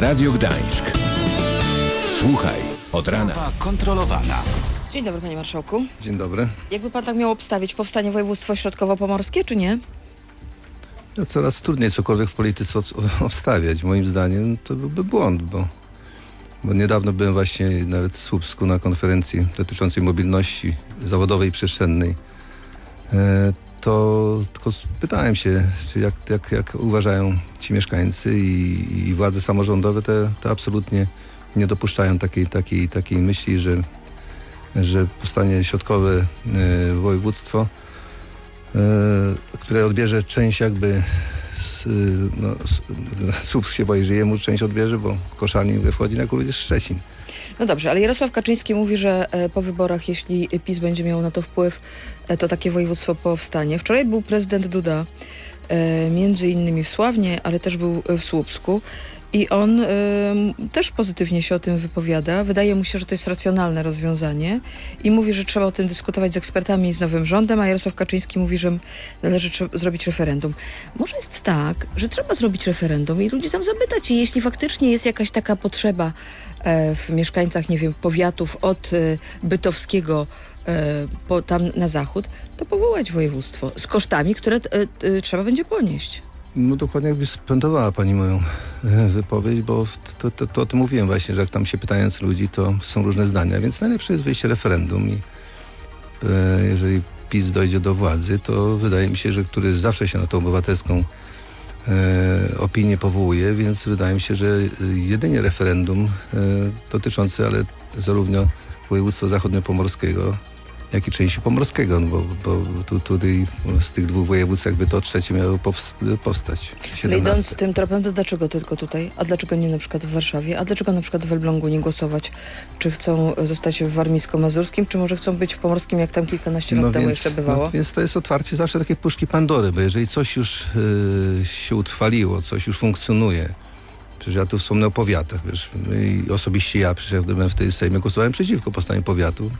Radio Gdańsk. Słuchaj od rana. Kontrolowana. Dzień dobry, panie marszałku. Dzień dobry. Jakby pan tak miał obstawić powstanie województwo środkowo-pomorskie, czy nie? No, coraz trudniej cokolwiek w polityce ob- obstawiać. Moim zdaniem to byłby błąd, bo, bo niedawno byłem właśnie nawet w Słupsku na konferencji dotyczącej mobilności zawodowej i przestrzennej. E, to tylko pytałem się, czy jak, jak, jak uważają ci mieszkańcy i, i władze samorządowe, te, to absolutnie nie dopuszczają takiej, takiej, takiej myśli, że, że powstanie środkowe e, województwo e, które odbierze część jakby no, z, Słupsk się boi, że jemu część odbierze, bo Koszalin we wchodzi na górę jest Szczecin. No dobrze, ale Jarosław Kaczyński mówi, że e, po wyborach, jeśli PiS będzie miał na to wpływ, e, to takie województwo powstanie. Wczoraj był prezydent Duda, między innymi w Sławnie, ale też był w Słupsku. I on e, m, też pozytywnie się o tym wypowiada. Wydaje mu się, że to jest racjonalne rozwiązanie i mówi, że trzeba o tym dyskutować z ekspertami i z nowym rządem, a Jarosław Kaczyński mówi, że należy zrobić referendum. Może jest tak, że trzeba zrobić referendum i ludzi tam zapytać i jeśli faktycznie jest jakaś taka potrzeba e, w mieszkańcach, nie wiem, powiatów od e, Bytowskiego e, po, tam na zachód, to powołać województwo z kosztami, które e, e, trzeba będzie ponieść. No dokładnie jakby spuentowała pani moją e, wypowiedź, bo to, to, to o tym mówiłem właśnie, że jak tam się pytając ludzi, to są różne zdania, więc najlepsze jest wyjście referendum i e, jeżeli PiS dojdzie do władzy, to wydaje mi się, że który zawsze się na tą obywatelską e, opinię powołuje, więc wydaje mi się, że jedynie referendum e, dotyczące, ale zarówno województwa zachodniopomorskiego, jak i części pomorskiego, no bo, bo tu, tutaj z tych dwóch województw jakby to trzecie miało pows- powstać. Ale 17. idąc tym tropem, to dlaczego tylko tutaj? A dlaczego nie na przykład w Warszawie? A dlaczego na przykład w Elblągu nie głosować? Czy chcą zostać w warmińsko-mazurskim, czy może chcą być w pomorskim, jak tam kilkanaście lat temu jeszcze bywało? No, więc to jest otwarcie zawsze takie puszki Pandory, bo jeżeli coś już y, się utrwaliło, coś już funkcjonuje, przecież ja tu wspomnę o powiatach, wiesz, my, i osobiście ja, przecież jak byłem w tej Sejmie, głosowałem przeciwko powstaniu powiatu,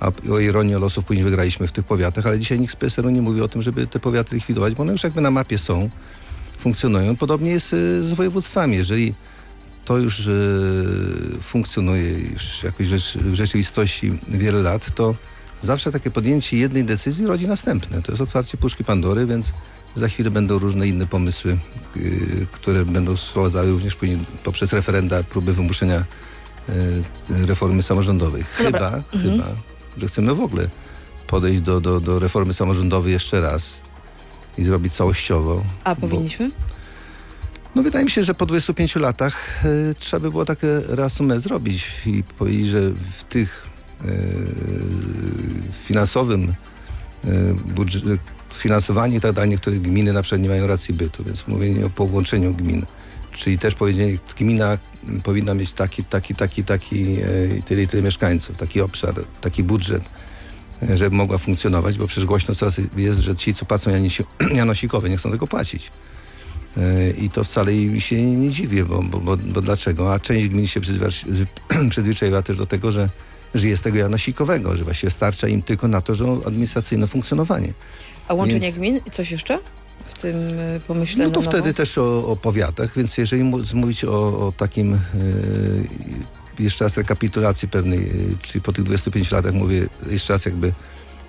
a o ironii losów później wygraliśmy w tych powiatach, ale dzisiaj nikt z PSL-u nie mówi o tym, żeby te powiaty likwidować, bo one już jakby na mapie są, funkcjonują. Podobnie jest y, z województwami. Jeżeli to już y, funkcjonuje już jakoś w rzeczywistości wiele lat, to zawsze takie podjęcie jednej decyzji rodzi następne. To jest otwarcie puszki Pandory, więc za chwilę będą różne inne pomysły, y, które będą sprowadzały również później poprzez referenda próby wymuszenia reformy samorządowej. No Chyba, dobra. chyba, że chcemy w ogóle podejść do, do, do reformy samorządowej jeszcze raz i zrobić całościowo. A bo- powinniśmy? no wydaje mi się, że po 25 latach y, trzeba by było takie reasumé zrobić i powiedzieć, że w tych y, finansowym y, budż- finansowaniu i tak dalej niektóre gminy na przykład nie mają racji bytu, więc mówienie o połączeniu gmin, czyli też powiedzienie, gmina powinna mieć taki, taki, taki, taki i tyle i tyle mieszkańców, taki obszar, taki budżet, y, żeby mogła funkcjonować, bo przecież głośno coraz jest, że ci, co płacą Janosikowe, nie chcą tego płacić. E, I to wcale mi się nie dziwię, bo, bo, bo, bo dlaczego? A część gmin się przyzwyczaiła, też do tego, że żyje z tego janosikowego, że właściwie starcza im tylko na to, że administracyjne funkcjonowanie. A łączenie Więc- gmin i coś jeszcze w tym y, pomyśle No to nowo? wtedy też o, o powiatach, więc jeżeli mówić o, o takim e, jeszcze raz rekapitulacji pewnej, e, czyli po tych 25 latach mówię jeszcze raz jakby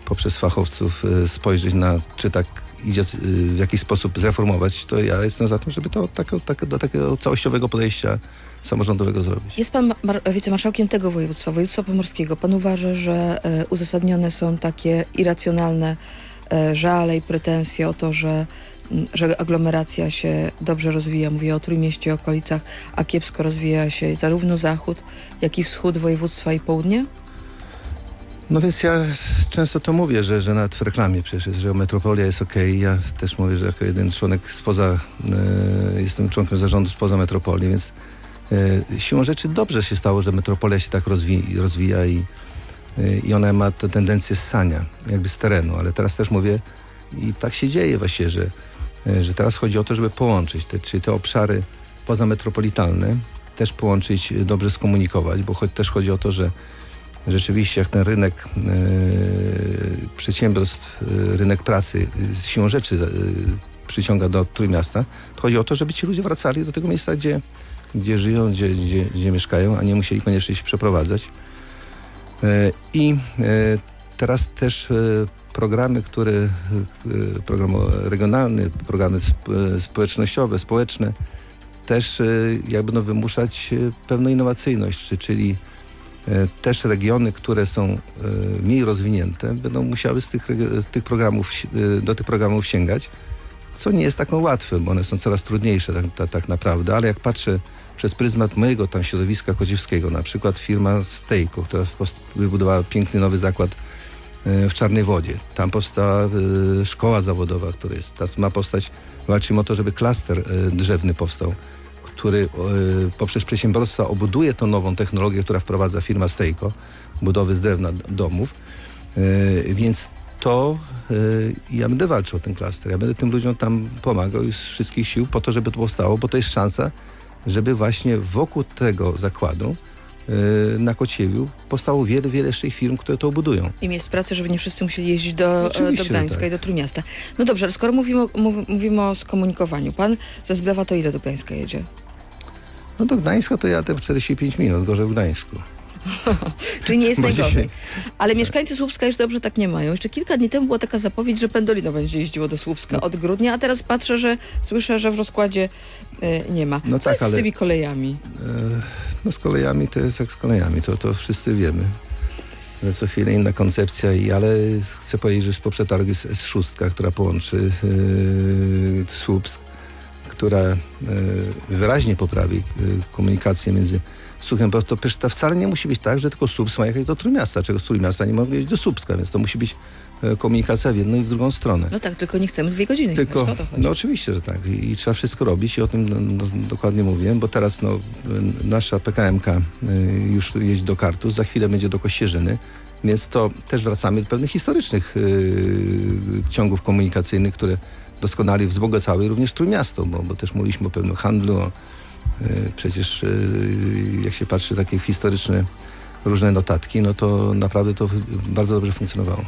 poprzez fachowców e, spojrzeć na, czy tak idzie e, w jakiś sposób zreformować, to ja jestem za tym, żeby to tak, tak, do takiego całościowego podejścia samorządowego zrobić. Jest pan mar- wicemarszałkiem tego województwa, województwa pomorskiego. Pan uważa, że e, uzasadnione są takie irracjonalne e, żale i pretensje o to, że, że aglomeracja się dobrze rozwija, mówię o Trójmieście okolicach, a kiepsko rozwija się zarówno zachód, jak i wschód województwa i południe? No więc ja często to mówię, że, że nawet w reklamie przecież jest, że metropolia jest okej. Ja też mówię, że jako jeden członek spoza, e, jestem członkiem zarządu spoza metropolii, więc e, siłą rzeczy dobrze się stało, że metropolia się tak rozwi rozwija i, e, i ona ma tę tendencję ssania, jakby z terenu, ale teraz też mówię i tak się dzieje właśnie, że, e, że teraz chodzi o to, żeby połączyć te, czyli te obszary pozametropolitalne też połączyć, e, dobrze skomunikować, bo choć, też chodzi o to, że rzeczywiście jak ten rynek e, przedsiębiorstw, rynek pracy siłą rzeczy przyciąga do Trójmiasta, to chodzi o to, żeby ci ludzie wracali do tego miejsca, gdzie, gdzie żyją, gdzie, gdzie, gdzie mieszkają, a nie musieli koniecznie się przeprowadzać. E, I e, teraz też e, programy, które, program regionalny, programy sp- społecznościowe, społeczne, też jak będą wymuszać e, pewną innowacyjność, czy, czyli też regiony, które są mniej rozwinięte, będą musiały z tych, tych programów, do tych programów sięgać, co nie jest taką łatwe, bo one są coraz trudniejsze tak, tak, tak naprawdę, ale jak patrzę przez pryzmat mojego tam środowiska kodziewskiego, na przykład firma Stejko, która wybudowała piękny nowy zakład e, w Czarnej Wodzie. Tam powstała e, szkoła zawodowa, która jest. Teraz ma powstać, walczymy o to, żeby klaster e, drzewny powstał, który poprzez przedsiębiorstwa obuduje tą nową technologię, która wprowadza firma Stejko, budowy z drewna domów. Więc to e, ja będę walczył o ten klaster. Ja będę tym ludziom tam pomagał i z wszystkich sił po to, żeby to powstało, bo to jest szansa, żeby właśnie wokół tego zakładu e, na Kociewiu powstało wiele, wiele jeszcze firm, które to budują. I miejsc pracy, żeby nie wszyscy musieli jeździć do, Oczywiście, do Gdańska że i do Trójmiasta. No dobrze, ale skoro mówimy o, mów- mówimy o skomunikowaniu, pan ze Zblewa to ile do Gdańska jedzie? No do Gdańska to jadę w 45 minut, gorzej w Gdańsku. Czyli nie jest Bo najgorzej. dzisiaj- Ale mieszkańcy Słupska już dobrze tak nie mają. Jeszcze kilka dni temu była taka zapowiedź, że Pendolino będzie jeździło do Słupska od grudnia, a teraz patrzę, że słyszę, że w rozkładzie e, nie ma. No Co tak, jest z ale- tymi kolejami? E, No z kolejami to jest jak z kolejami, to, to wszyscy wiemy. Ale co chwilę inna koncepcja, i, ale chcę powiedzieć, że z poprzetargu jest S6, która połączy yy, Słupsk, która yy, wyraźnie poprawi komunikację między Słuchem, bo to, to wcale nie musi być tak, że tylko Słupsk ma jechać do Trójmiasta, czego z Trójmiasta nie mogą jeździć do Słupska, więc to musi być e, komunikacja w jedną i w drugą stronę. No tak, tylko nie chcemy dwie godziny Tylko, no oczywiście, że tak. I, I trzeba wszystko robić i o tym no, no, dokładnie mówiłem, bo teraz no, nasza PKMK y, już jeździ do Kartus, za chwilę będzie do Kościerzyny, więc to też wracamy do pewnych historycznych y, ciągów komunikacyjnych, które doskonale wzbogacały również Trójmiasto, bo, bo też mówiliśmy o pewnym handlu, o, przecież y, jak się patrzy takie historyczne różne notatki, no to naprawdę to bardzo dobrze funkcjonowało.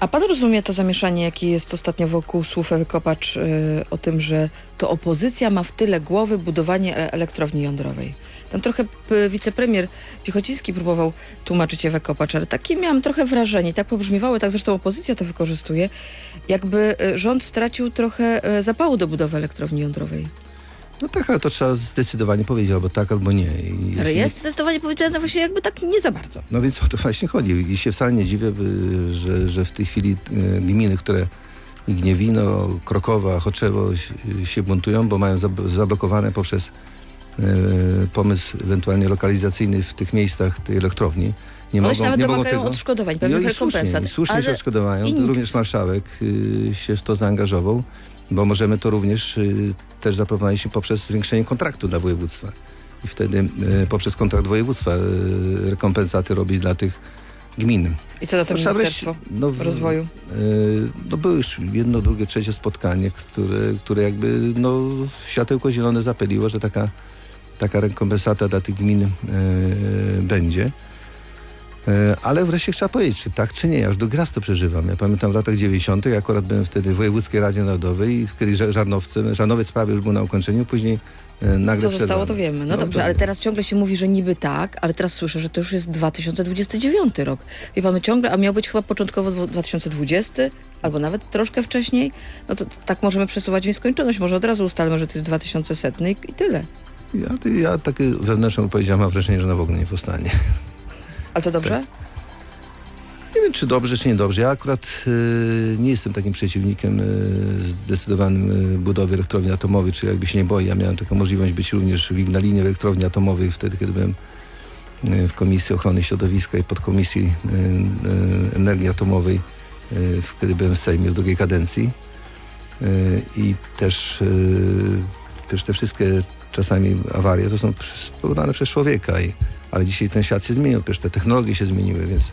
A pan rozumie to zamieszanie, jakie jest ostatnio wokół słów Ewy Kopacz y, o tym, że to opozycja ma w tyle głowy budowanie e- elektrowni jądrowej? Tam trochę wicepremier Piechociński próbował tłumaczyć Ewę Kopacz, ale takie miałam trochę wrażenie, tak pobrzmiewało, tak zresztą opozycja to wykorzystuje, jakby y, rząd stracił trochę y, zapału do budowy elektrowni jądrowej. No tak, ale to trzeba zdecydowanie powiedzieć albo tak, albo nie. I Ale jeśli- jest zdecydowanie powiedziane właśnie jakby tak nie za bardzo. No więc o to właśnie chodzi. I się wcale nie dziwię, by- że, że w tej chwili e, gminy, które Gniewino, Krokowa, Choczewo się- się buntują, bo mają zab- zablokowane poprzez e, pomysł ewentualnie lokalizacyjny w tych miejscach tej elektrowni. Nie One się nawet domagają odszkodowań, No pewnych i rekompensat. Słusznie, słusznie się odszkodowają. i nikt- Również marszałek y, się w to zaangażował, bo możemy to również y, też zaproponować poprzez zwiększenie kontraktu dla województwa. I wtedy y, poprzez kontrakt województwa y, rekompensaty robić dla tych gmin. I co na to trzeba Ministerstwo no, w- Rozwoju? No było już jedno, drugie, trzecie spotkanie, które, które jakby no, światełko zielone zapaliło, że taka, taka rekompensata dla tych gmin będzie. E, Ale wreszcie trzeba powiedzieć, czy tak, czy nie. Ja już do raz to przeżywam. Ja pamiętam w latach 90. Ja akurat byłem wtedy w Wojewódzkiej Radzie Narodowej i kiedy Ża- Żarnowcem, Żarnowiec prawie już był na ukończeniu, później e, nagle Co zostało, to wiemy. No, No, dobrze, to ale teraz ciągle się mówi, że niby tak, ale teraz słyszę, że to już jest 2029 rok. Wie pan, ciągle, a miał być chyba początkowo dwu- 2020, albo nawet troszkę wcześniej. No to, tak możemy przesuwać w nieskończoność. Może od razu ustalmy, że to jest 2100 i, i tyle. Ja, ja takie wewnętrzną odpowiedź mam wrażenie, że ona w ogóle nie powstanie. Ale to dobrze? Nie wiem, czy dobrze, czy niedobrze. Ja akurat y, nie jestem takim przeciwnikiem y, zdecydowanym y, budowy elektrowni atomowej, czy jakby się nie boi. Ja miałem taką możliwość być również w Ignalinie w elektrowni atomowej wtedy, kiedy byłem y, w Komisji Ochrony Środowiska i podkomisji y, y, energii atomowej, y, kiedy byłem w Sejmie w drugiej kadencji. I też przecież te wszystkie czasami awarie to są spowodowane przez człowieka, i, ale dzisiaj ten świat się zmienił, przecież te technologie się zmieniły, więc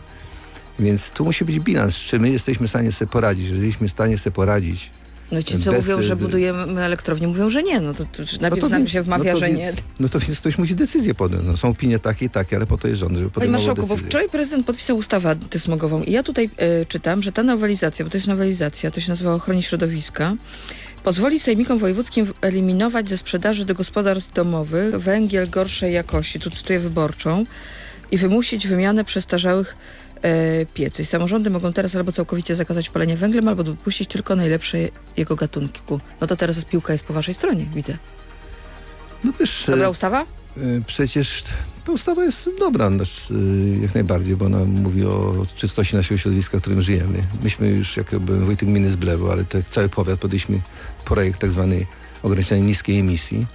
więc tu musi być bilans, z czym my jesteśmy w stanie sobie poradzić. Jeżeli jesteśmy w stanie sobie poradzić, No ci, co Bez, mówią, że y, budujemy elektrownię, mówią, że nie. No to, to, to najpierw no nam więc- się wmawia, no to że więc, nie. No to więc ktoś musi decyzję podjąć. No, są opinie takie i takie, ale po to jest rząd, żeby Panie podejmował Marszałku, bo decyzję. wczoraj prezydent podpisał ustawę antysmogową i ja tutaj e, czytam, że ta nowelizacja, bo to jest nowelizacja, to się nazywa o ochronie środowiska, pozwoli sejmikom wojewódzkim eliminować ze sprzedaży do gospodarstw domowych węgiel gorszej jakości, tu cytuję wyborczą, i wymusić wymianę przestarzałych e, piecy. Samorządy mogą teraz albo całkowicie zakazać palenia węglem, albo dopuścić tylko najlepsze jego gatunku. No to teraz piłka jest po waszej stronie, widzę. No wiesz, Dobra e, ustawa? e, przecież ta ustawa jest dobra, znaczy, e, jak najbardziej, bo ona mówi o czystości naszego środowiska, w którym żyjemy. Myśmy już, jak ja byłem wojtek gminy z ale tak cały powiat podjęliśmy projekt tak zwany ograniczenia niskiej emisji.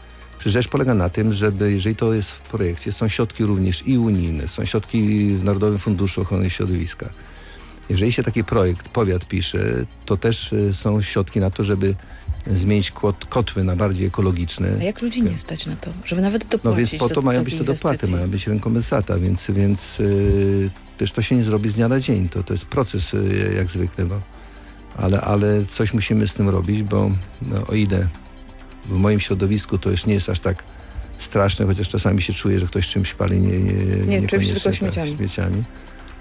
Rzecz polega na tym, żeby, jeżeli to jest w projekcie, są środki również i unijne, są środki w Narodowym Funduszu Ochrony Środowiska. Jeżeli się taki projekt, powiat pisze, to też e, są środki na to, żeby zmienić kłod, kotły na bardziej ekologiczne. A jak ludzi nie stać na to, żeby nawet dopłacić No więc po do to mają takiej być te dopłaty, mają być rekompensata, więc, więc yy, też to się nie zrobi z dnia na dzień. To, to jest proces yy, jak zwykle, no. ale, ale coś musimy z tym robić, bo no, o ile w moim środowisku to już nie jest aż tak straszne, chociaż czasami się czuje, że ktoś czymś pali, nie, nie, czymś niekoniecznie, tylko śmieciami. śmieciami.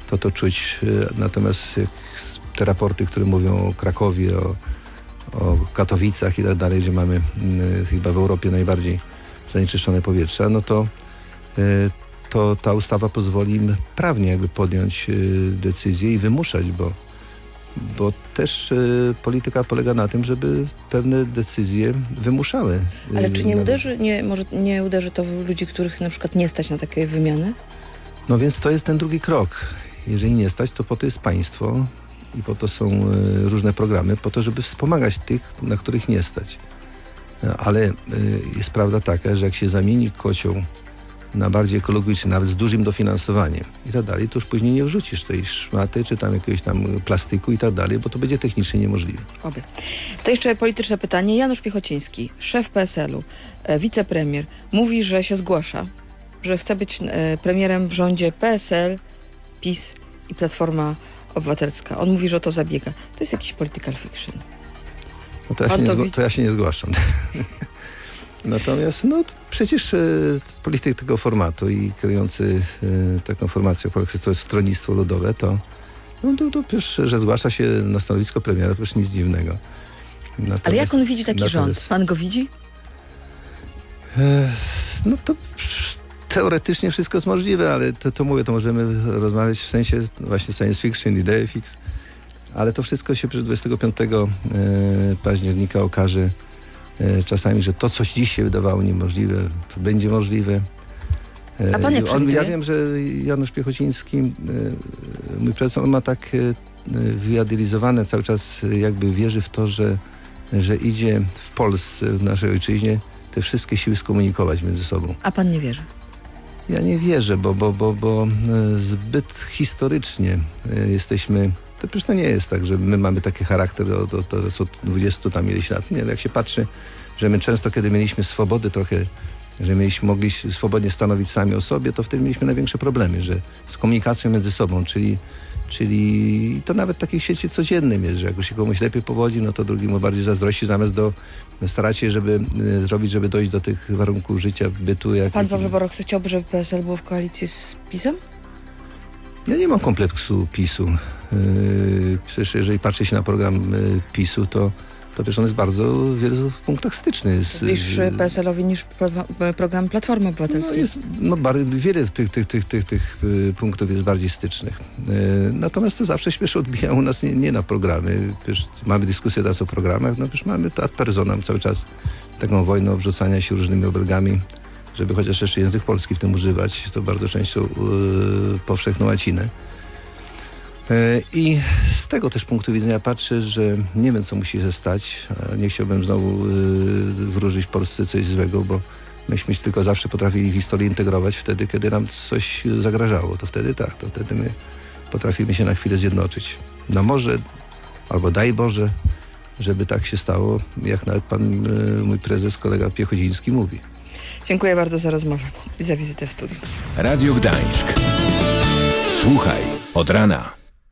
To to czuć. yy, Natomiast te raporty, które mówią o Krakowie, o, o Katowicach i tak dalej, gdzie mamy yy, chyba w Europie najbardziej zanieczyszczone powietrza, no to, y, to ta ustawa pozwoli im prawnie jakby podjąć y, decyzję i wymuszać, bo, bo też y, polityka polega na tym, żeby pewne decyzje wymuszały. y, Ale czy nie uderzy, nie, może nie uderzy to w ludzi, których na przykład nie stać na takie wymiany? No więc to jest ten drugi krok. Jeżeli nie stać, to po to jest państwo i po to są y, różne programy, po to, żeby wspomagać tych, na których nie stać. Y, Ale y, jest prawda taka, że jak się zamieni kocioł na bardziej ekologiczny, nawet z dużym dofinansowaniem i tak dalej, to już później nie wrzucisz tej szmaty, czy tam jakiegoś tam plastiku i tak dalej, bo to będzie technicznie niemożliwe. Oby. To jeszcze polityczne pytanie. Janusz Piechociński, szef PSL-u, e, wicepremier, mówi, że się zgłasza, że chce być e, premierem w rządzie PSL, PiS i Platforma Obywatelska. On mówi, że o to zabiega. To jest jakiś political fiction. No to ja, się nie, to to ja się nie zgłaszam. Natomiast no, przecież e, polityk tego formatu i kierujący e, taką formacją, to jest stronnictwo ludowe, to, no, to, to przecież, że zgłasza się na stanowisko premiera, to już nic dziwnego. Ale Natomiast- jak on widzi taki rząd? Pan go widzi? E, No to teoretycznie wszystko jest możliwe, ale to, to mówię, to możemy rozmawiać w sensie właśnie science fiction, idea fix, ale to wszystko się przed 25 e, października okaże e, czasami, że to, co dziś się wydawało niemożliwe, to będzie możliwe. E, A pan jak i on, ja wiem, że Janusz Piechociński, mój prezes, on ma tak e, wyidealizowane cały czas, jakby wierzy w to, że, że idzie w Polsce, w naszej ojczyźnie, te wszystkie siły skomunikować między sobą. A pan nie wierzy. Ja nie wierzę, bo, bo, bo, bo e, zbyt historycznie e, jesteśmy. To przecież to nie jest tak, że my mamy taki charakter od, od, od, od 20 tam ileś lat. Nie, ale jak się patrzy, że my często, kiedy mieliśmy swobody trochę, że mieliśmy, mogli swobodnie stanowić sami o sobie, to wtedy mieliśmy największe problemy, że z komunikacją między sobą, czyli, czyli to nawet w takim świecie codziennym jest, że jak się komuś lepiej powodzi, no to drugi mu bardziej zazdrości, zamiast do, starać się, żeby e, zrobić, żeby dojść do tych warunków życia, bytu. Jak, Pan po wyborach chciałby, żeby PSL było w koalicji z PiSem? Ja nie mam kompleksu PiSu. Yy, Przecież jeżeli patrzy się na program yy, PiSu, to, to też on jest bardzo w wielu punktach styczny. Z, Bliższy PSL-owi niż pro, program Platformy no Obywatelskiej. jest, no bardzo, wiele tych, tych, tych, tych, tych y, punktów jest bardziej stycznych. Y, natomiast to zawsze śpieszy odbija u nas nie, nie na programy. Przecież mamy dyskusję teraz o programach, no przecież mamy to ad personam cały czas taką wojnę obrzucania się różnymi obrygami, żeby chociaż jeszcze język polski w tym używać. To bardzo często y, powszechną łacinę. Y, I z tego też punktu widzenia patrzę, że nie wiem, co musi się stać. a Nie chciałbym znowu y, wróżyć Polsce coś złego, bo myśmy się tylko zawsze potrafili historię integrować wtedy, kiedy nam coś zagrażało. To wtedy tak, to wtedy my potrafimy się na chwilę zjednoczyć. No może, albo daj Boże, żeby tak się stało, jak nawet pan mój prezes, kolega Piechodziński mówi. Dziękuję bardzo za rozmowę i za wizytę w studiu. Radio Gdańsk. Słuchaj od rana.